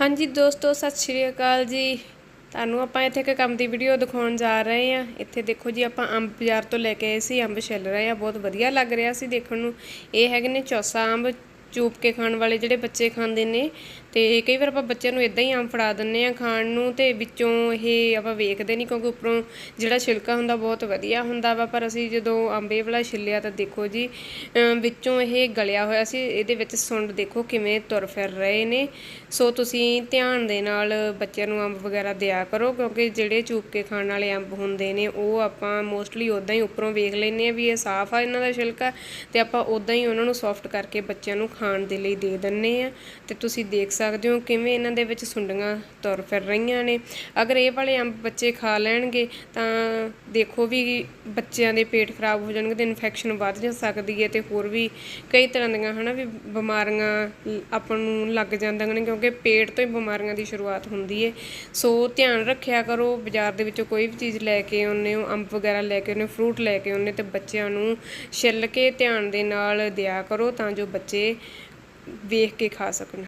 ਹਾਂਜੀ ਦੋਸਤੋ, ਸਤਿ ਸ਼੍ਰੀ ਅਕਾਲ ਜੀ। ਤੁਹਾਨੂੰ ਆਪਾਂ ਇੱਥੇ ਇੱਕ ਕੰਮ ਦੀ ਵੀਡੀਓ ਦਿਖਾਉਣ ਜਾ ਰਹੇ ਹਾਂ। ਇੱਥੇ ਦੇਖੋ ਜੀ, ਆਪਾਂ ਅੰਬ ਬਾਜ਼ਾਰ ਤੋਂ ਲੈ ਕੇ ਆਏ ਸੀ, ਅੰਬ ਛਿੱਲ ਰਹੇ ਆ, ਬਹੁਤ ਵਧੀਆ ਲੱਗ ਰਿਹਾ ਸੀ ਦੇਖਣ ਨੂੰ। ਇਹ ਹੈਗੇ ਨੇ ਚੌਸਾ ਅੰਬ ਚੂਪ ਕੇ ਖਾਣ ਵਾਲੇ ਜਿਹੜੇ ਬੱਚੇ ਖਾਂਦੇ ਨੇ। ਤੇ ਕਈ ਵਾਰ ਆਪਾਂ ਬੱਚਿਆਂ ਨੂੰ ਇਦਾਂ ਹੀ ਅੰਬ ਫੜਾ ਦਿੰਨੇ ਆ ਖਾਣ ਨੂੰ ਤੇ ਵਿੱਚੋਂ ਇਹ ਆਪਾਂ ਵੇਖਦੇ ਨਹੀਂ ਕਿਉਂਕਿ ਉੱਪਰੋਂ ਜਿਹੜਾ ਛਿਲਕਾ ਹੁੰਦਾ ਬਹੁਤ ਵਧੀਆ ਹੁੰਦਾ ਵਾ, ਪਰ ਅਸੀਂ ਜਦੋਂ ਅੰਬੇ ਵਾਲਾ ਛਿੱਲਿਆ ਤਾਂ ਦੇਖੋ ਜੀ ਵਿੱਚੋਂ ਇਹ ਗਲਿਆ ਹੋਇਆ ਸੀ, ਇਹਦੇ ਵਿੱਚ ਸੁੰਡ ਦੇਖੋ ਕਿਵੇਂ ਤੁਰ ਫਿਰ ਰਹੇ ਨੇ। ਸੋ ਤੁਸੀਂ ਧਿਆਨ ਦੇ ਨਾਲ ਬੱਚਿਆਂ ਨੂੰ ਅੰਬ ਵਗੈਰਾ ਦਿਆ ਕਰੋ ਕਿਉਂਕਿ ਜਿਹੜੇ ਚੂਪ ਕੇ ਖਾਣ ਵਾਲੇ ਅੰਬ ਹੁੰਦੇ ਨੇ, ਉਹ ਆਪਾਂ ਮੋਸਟਲੀ ਉਦਾਂ ਹੀ ਉੱਪਰੋਂ ਵੇਖ ਲੈਨੇ ਆ ਵੀ ਇਹ ਸਾਫ਼ ਆ ਇਹਨਾਂ ਦਾ ਛਿਲਕਾ ਤੇ ਆਪਾਂ ਉਦਾਂ ਹੀ ਉਹਨਾਂ ਨੂੰ ਸੌਫਟ ਕਰਕੇ ਬੱਚਿਆਂ ਨੂੰ ਖਾਣ ਦੇ ਲਈ ਦੇ ਦਿੰਨੇ ਆ ਤੇ ਤੁਸੀਂ ਦੇਖ ਸਕਦੇ ਹੋ ਕਿਵੇਂ ਇਹਨਾਂ ਦੇ ਵਿੱਚ ਸੁੰਡੀਆਂ ਤੁਰ ਫਿਰ ਰਹੀਆਂ ਨੇ? ਅਗਰ ਇਹ ਵਾਲੇ ਅੰਬ ਬੱਚੇ ਖਾ ਲੈਣਗੇ, ਤਾਂ ਦੇਖੋ ਵੀ ਬੱਚਿਆਂ ਦੇ ਪੇਟ ਖਰਾਬ ਹੋ ਜਾਣਗੇ ਤੇ ਇਨਫੈਕਸ਼ਨ ਵੱਧ ਜਾ ਸਕਦੀ ਹੈ ਤੇ ਹੋਰ ਵੀ ਕਈ ਤਰ੍ਹਾਂ ਦੀਆਂ ਹਨਾ ਵੀ ਬਿਮਾਰੀਆਂ ਆਪਾਂ ਨੂੰ ਲੱਗ ਜਾਂਦੀਆਂ ਨੇ ਕਿਉਂਕਿ ਪੇਟ ਤੋਂ ਹੀ ਬਿਮਾਰੀਆਂ ਦੀ ਸ਼ੁਰੂਆਤ ਹੁੰਦੀ ਹੈ। ਸੋ ਧਿਆਨ ਰੱਖਿਆ ਕਰੋ, ਬਾਜ਼ਾਰ ਦੇ ਵਿੱਚੋਂ ਕੋਈ ਵੀ ਚੀਜ਼ ਲੈ ਕੇ ਆਉਂਦੇ ਹੋ, ਅੰਬ ਵਗੈਰਾ ਲੈ ਕੇ ਆਉਂਦੇ ਹੋ ਫਰੂਟ ਲੈ ਕੇ ਆਉਂਦੇ ਤੇ ਬੱਚਿਆਂ ਨੂੰ ਛਿੱਲ ਕੇ ਧਿਆਨ ਦੇ ਨਾਲ ਦਿਆ ਕਰੋ ਤਾਂ ਜੋ ਬੱਚੇ ਵੇਖ ਕੇ ਖਾ ਸਕਣ।